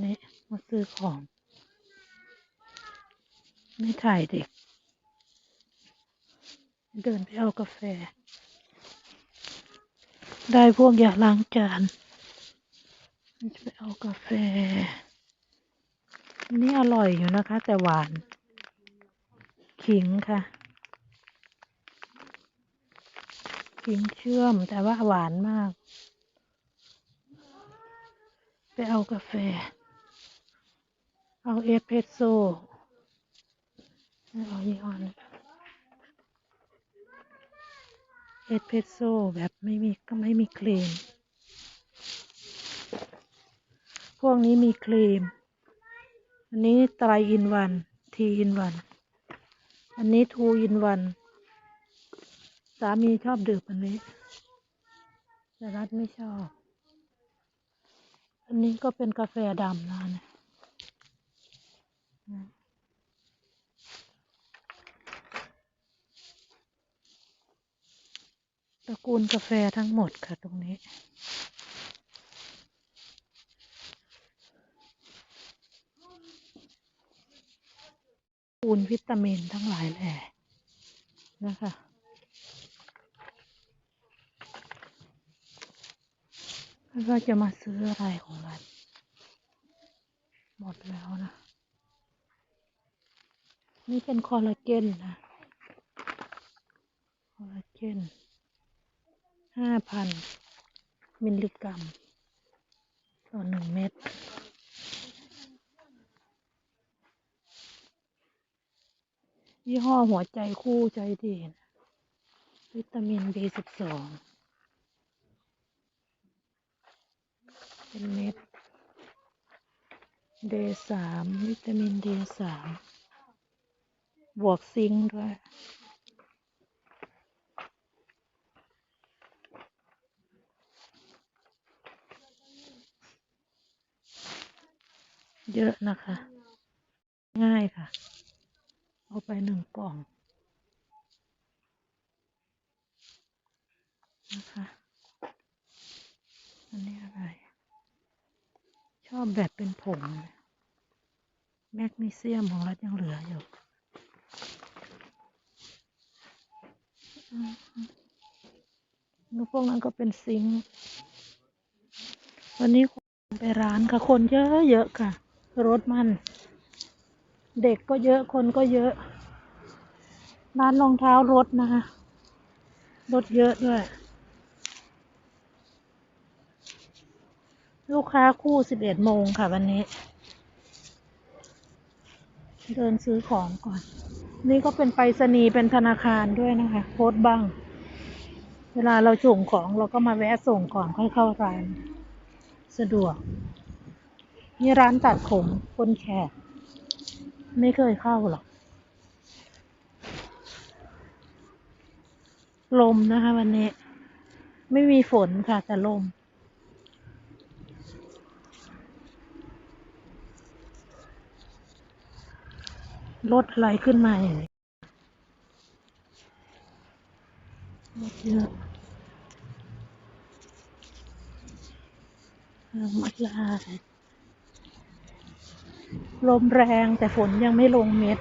นี่มาซื้อของ ไม่ถ่ายเด็ก เดินไปเอากาแฟ ได้พวกยาล้างจานจะไปเอากาแฟ นี่อร่อยอยู่นะคะ แต่หวาน ขิงค่ะ ขิงเชื่อมแต่ว่าหวานมาก ไปเอากาแฟ เอาเอสเพรสโซ่ไม่เอายี่ห้อนเอสเพรสโซ่แบบไม่มีก็ไม่มีครีม พวกนี้มีครีม อันนี้ไตรอินวันทีอินวัน อันนี้ทูอินวัน สามีชอบดื่มอันนี้แต่รัฐไม่ชอบ อันนี้ก็เป็นกาแฟดำนะเนี่ย ตระกูลกาแฟทั้งหมดค่ะตรงนี้ ปูนวิตามินทั้งหลายแหล่นะคะแล้วก็จะมาซื้ออะไรของรัฐหมดแล้วนะ นี่เป็นคอลลาเจนนะ คอลลาเจนห้าพันมิลลิกรัม ต่อหนึ่งเม็ดยี่ห้อหัวใจคู่ใจดีนะวิตามิน B สิบสองเป็นเม็ด D สามวิตามิน D สาม บวกซิงด้วย เยอะนะคะ ง่ายค่ะ เอาไปหนึ่งกล่อง นะคะ อันนี้อะไร ชอบแบบเป็นผงแมกนีเซียมของรัฐยังเหลืออยู่ อืมแล้วพวกนั้นก็เป็นซิงวันนี้คนไปร้านค่ะ คนเยอะเยอะๆค่ะ รถมัน เด็กก็เยอะ คนก็เยอะ ร้านรองเท้ารถนะคะ รถเยอะด้วย ลูกค้าคู่สิบเอ็ดโมงค่ะวันนี้ เดินซื้อของก่อน นี่ก็เป็นไปรษณีย์เป็นธนาคารด้วยนะคะ โพสบ้าง เวลาเราส่งของเราก็มาแวะส่งก่อนค่อยเข้าร้าน สะดวก นี่ร้านตัดผมคนแขก ไม่เคยเข้าหรอก ลมนะคะวันนี้ ไม่มีฝนค่ะแต่ลม รถอะไรขึ้นมาอย่างนี้รถเยอะมัดลาลมแรงแต่ฝนยังไม่ลงเม็ด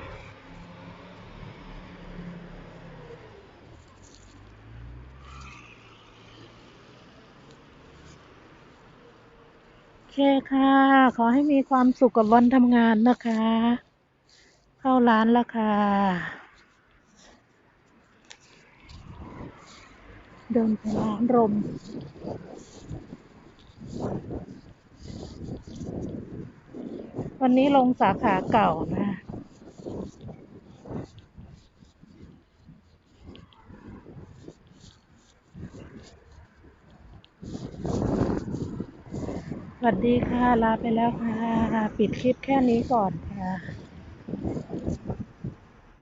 โอเคค่ะ ขอให้มีความสุขกับวันทำงานนะคะ เข้าร้านแล้วค่ะเดินไปร้านรมวันนี้ลงสาขาเก่านะสวัสดีค่ะ ลาไปแล้วค่ะ ปิดคลิปแค่นี้ก่อนค่ะ